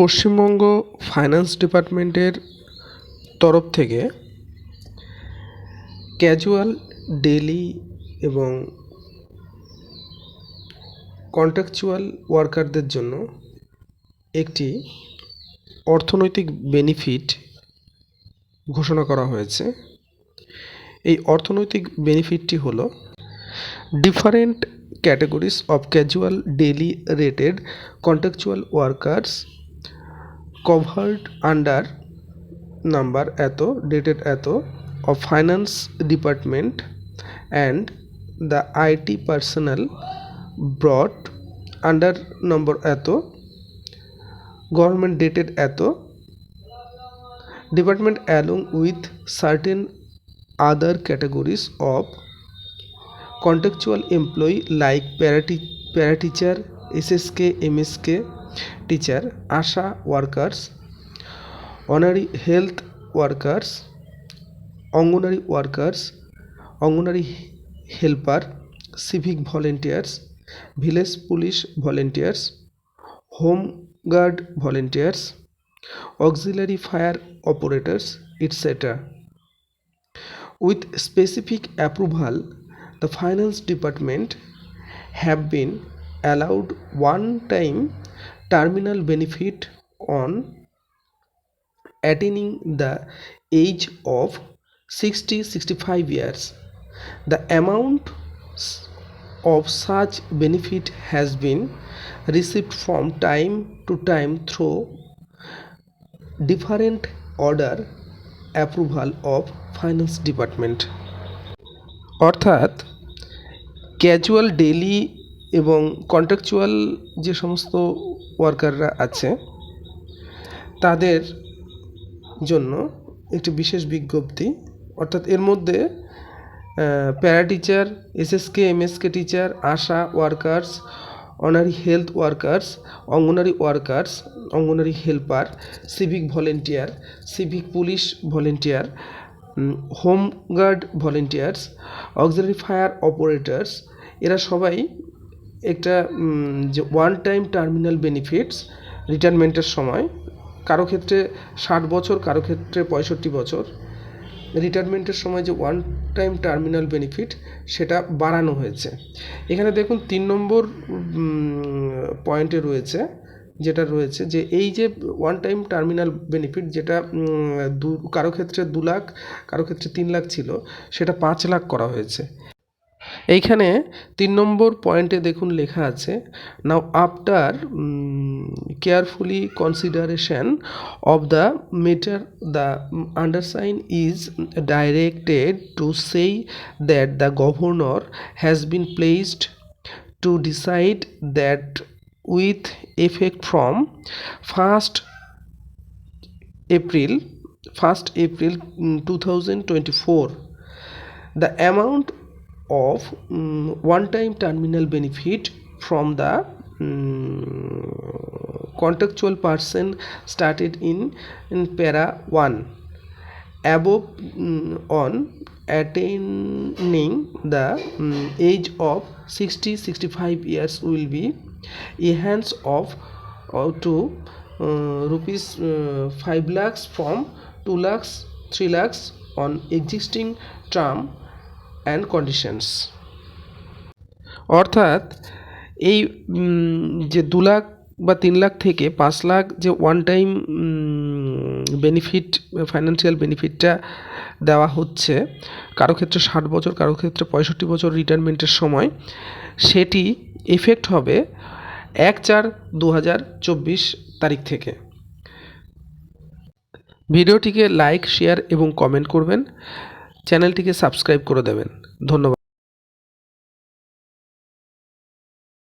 Paschimbanga finance ডিপার্টমেন্টের তরফ থেকে ক্যাজুয়াল ডেলি এবং কন্ট্রাকচুয়াল ওয়ার্কারদের জন্য একটি অর্থনৈতিক বেনিফিট ঘোষণা করা হয়েছে এই অর্থনৈতিক বেনিফিটটি হলো different categories of casual daily rated contractual workers covered under number এত ডেটেড এত of finance department and the IT personnel board under number এত গভর্নমেন্ট ডেটেড এত department along with certain other categories of contractual employee like para para teacher SSK, MSK, teacher, ASHA workers, honorary health workers, Anganwadi workers, Anganwadi helper, civic volunteers, village police volunteers, home guard volunteers, auxiliary fire operators, etc. With specific approval, the finance department have been allowed one time terminal benefit on attaining the age of 60 65 years the amount of such benefit has been received from time to time through different order approval of finance department অর্থাৎ casual daily এবং contractual যে সমস্ত ওয়ার্কাররা আছে তাদের জন্য একটি বিশেষ বিজ্ঞপ্তি অর্থাৎ এর মধ্যে para teacher SSK MSK teacher ASHA workers honorary health workers anganwadi workers anganwadi helper civic volunteer civic police volunteer home guard volunteers auxiliary fire operators এরা সবাই একটা যে ওয়ান টাইম টার্মিনাল বেনিফিটস রিটায়ারমেন্টের সময় কারো ক্ষেত্রে ষাট বছর কারো ক্ষেত্রে পঁয়ষট্টি বছর রিটায়ারমেন্টের সময় যে ওয়ান টাইম টার্মিনাল বেনিফিট সেটা বাড়ানো হয়েছে এখানে দেখুন তিন নম্বর পয়েন্টে রয়েছে যেটা রয়েছে যে এই যে ওয়ান টাইম টার্মিনাল বেনিফিট যেটা দু কারো ক্ষেত্রে দু লাখ কারো ক্ষেত্রে তিন লাখ ছিল সেটা পাঁচ লাখ করা হয়েছে এইখানে তিন নম্বর পয়েন্টে দেখুন লেখা আছে now after carefully consideration of the matter the undersign is directed to say that the governor has been pleased to decide that with effect from first April first April two thousand twenty four the amount of um, one time terminal benefit from the um, contractual person started in, in para 1 above um, on attaining the um, age of 60 65 years will be a hands of uh, to uh, rupees uh, 5 lakhs from 2 lakhs 3 lakhs on existing term and conditions অর্থাৎ এই যে দু লাখ বা তিন লাখ থেকে পাঁচ লাখ যে one time benefit financial বেনিফিটটা দেওয়া হচ্ছে কারো ক্ষেত্রে ষাট বছর কারো ক্ষেত্রে পঁয়ষট্টি বছর রিটায়ারমেন্টের সময় সেটি এফেক্ট হবে এক চার দু হাজার চব্বিশ তারিখ থেকে ভিডিওটিকে লাইক শেয়ার এবং কমেন্ট করবেন চ্যানেলটিকে সাবস্ক্রাইব করে দেবেন ধন্যবাদ